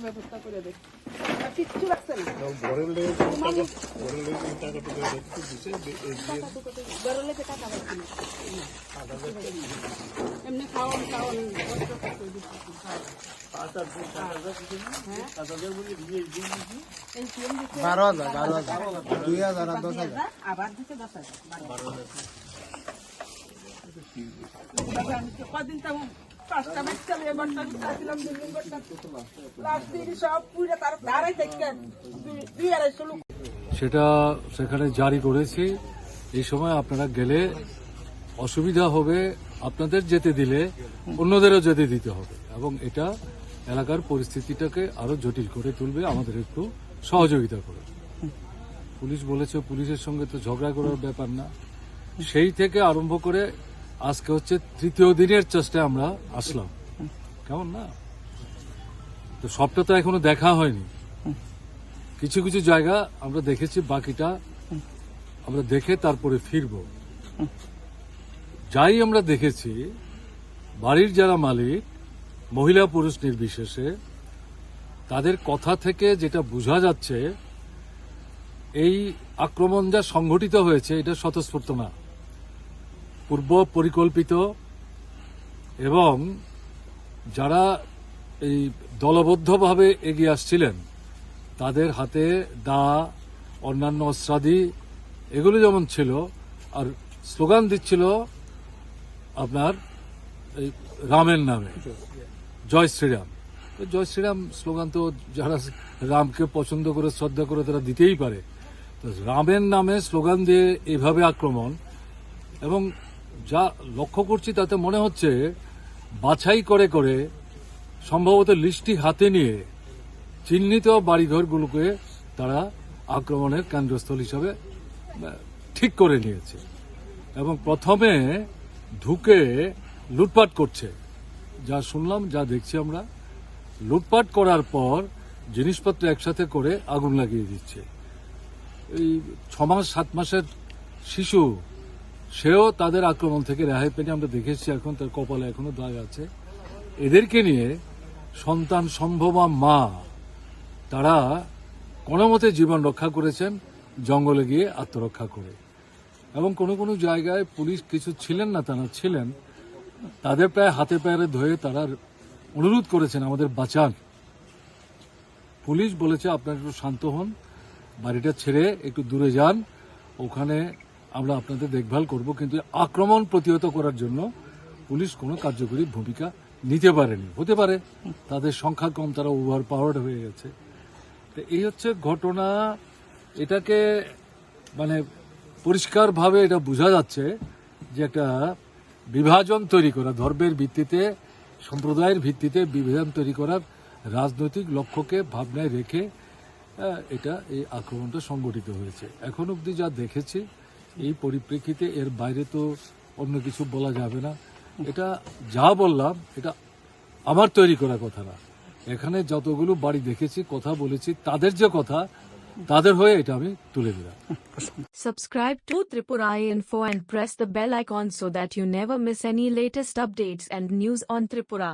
ব্যবস্থা করে দেয়। কিচ্ছু লাগছে না। এমনি খাওয়ান খাওয়ান দিছে বারো হাজার বারো হাজার। দুই হাজার আর দশ হাজার। আবার দিতে দশ হাজার। বারো হাজার। কদিন তো সেটা সেখানে জারি করেছি। এই সময় আপনারা গেলে অসুবিধা হবে, আপনাদের যেতে দিলে অন্যদেরও যেতে দিতে হবে এবং এটা এলাকার পরিস্থিতিটাকে আরও জটিল করে তুলবে। আমাদের একটু সহযোগিতা করে। পুলিশ বলেছে, পুলিশের সঙ্গে তো ঝগড়া করার ব্যাপার না। সেই থেকে আরম্ভ করে আজকে হচ্ছে তৃতীয় দিনের চেষ্টায় আমরা আসলাম। কেমন না? তো সবটা তো এখনও দেখা হয়নি। কিছু কিছু জায়গা আমরা দেখেছি, বাকিটা আমরা দেখে তারপরে ফিরব। যাই আমরা দেখেছি, বাড়ির যারা মালিক, মহিলা পুরুষ নির্বিশেষে, তাদের কথা থেকে যেটা বোঝা যাচ্ছে, এই আক্রমণ যা সংঘটিত হয়েছে, এটা স্বতঃস্ফূর্ত না। পূর্ব পরিকল্পিত এবং যারা এই দলবদ্ধভাবে এগিয়ে আসছিলেন, তাদের হাতে দা, অন্যান্য অস্ত্রাদি, এগুলো যেমন ছিল, আর স্লোগান দিচ্ছিল আপনার এই রামের নামে, জয় শ্রীরাম। তো জয় শ্রীরাম স্লোগান তো যারা রামকে পছন্দ করে, শ্রদ্ধা করে তারা দিতেই পারে। তো রামের নামে স্লোগান দিয়ে এভাবে আক্রমণ এবং যা লক্ষ্য করছি তাতে মনে হচ্ছে বাছাই করে করে সম্ভবত লিস্টটি হাতে নিয়ে চিহ্নিত বাড়িঘরগুলোকে তারা আক্রমণের কেন্দ্রস্থল হিসাবে ঠিক করে নিয়েছে এবং প্রথমে ঢুকে লুটপাট করছে। যা শুনলাম, যা দেখছি আমরা, লুটপাট করার পর জিনিসপত্র একসাথে করে আগুন লাগিয়ে দিচ্ছে। এই ছ মাস সাত মাসের শিশু সেও তাদের আক্রমণ থেকে রেহাই পেয়ে আমরা দেখেছি এখন তার কপালে এখনও দাগ আছে। এদেরকে নিয়ে সন্তান সম্ভবা মা, তারা কোনো মতে জীবন রক্ষা করেছেন, জঙ্গলে গিয়ে আত্মরক্ষা করে। এবং কোনো কোনো জায়গায় পুলিশ কিছু ছিলেন না, তারা ছিলেন। তাদের প্রায় হাতে পায়ে ধরে তারা অনুরোধ করেছেন আমাদের বাঁচান। পুলিশ বলেছে, আপনারা একটু শান্ত হন, বাড়িটা ছেড়ে একটু দূরে যান। ওখানে আমরা আপনাদের দেখভাল করব, কিন্তু আক্রমণ প্রতিহত করার জন্য পুলিশ কোনো কার্যকরী ভূমিকা নিতে পারেনি। হতে পারে, তাদের সংখ্যা কম, তারা ওভার পাওয়ার্ড হয়ে গেছে। তো এই হচ্ছে ঘটনা। এটাকে মানে পরিষ্কারভাবে এটা বোঝা যাচ্ছে যে একটা বিভাজন তৈরি করা, ধর্মের ভিত্তিতে, সম্প্রদায়ের ভিত্তিতে বিভাজন তৈরি করার রাজনৈতিক লক্ষ্যকে ভাবনায় রেখে এটা এই আক্রমণটা সংগঠিত হয়েছে। এখন অবধি যা দেখেছি এই পরিপ্রেক্ষিতে এর বাইরে তো অন্য কিছু বলা যাবে না। এটা যা বললাম, এটা আমার তৈরি করা কথা না। এখানে যতগুলো বাড়ি দেখেছি, কথা বলেছি, তাদের যে কথা, তাদের হয়ে এটা আমি তুলে দিলাম subscribe to Tripura info and press the bell icon so that you never miss any latest updates and news on Tripura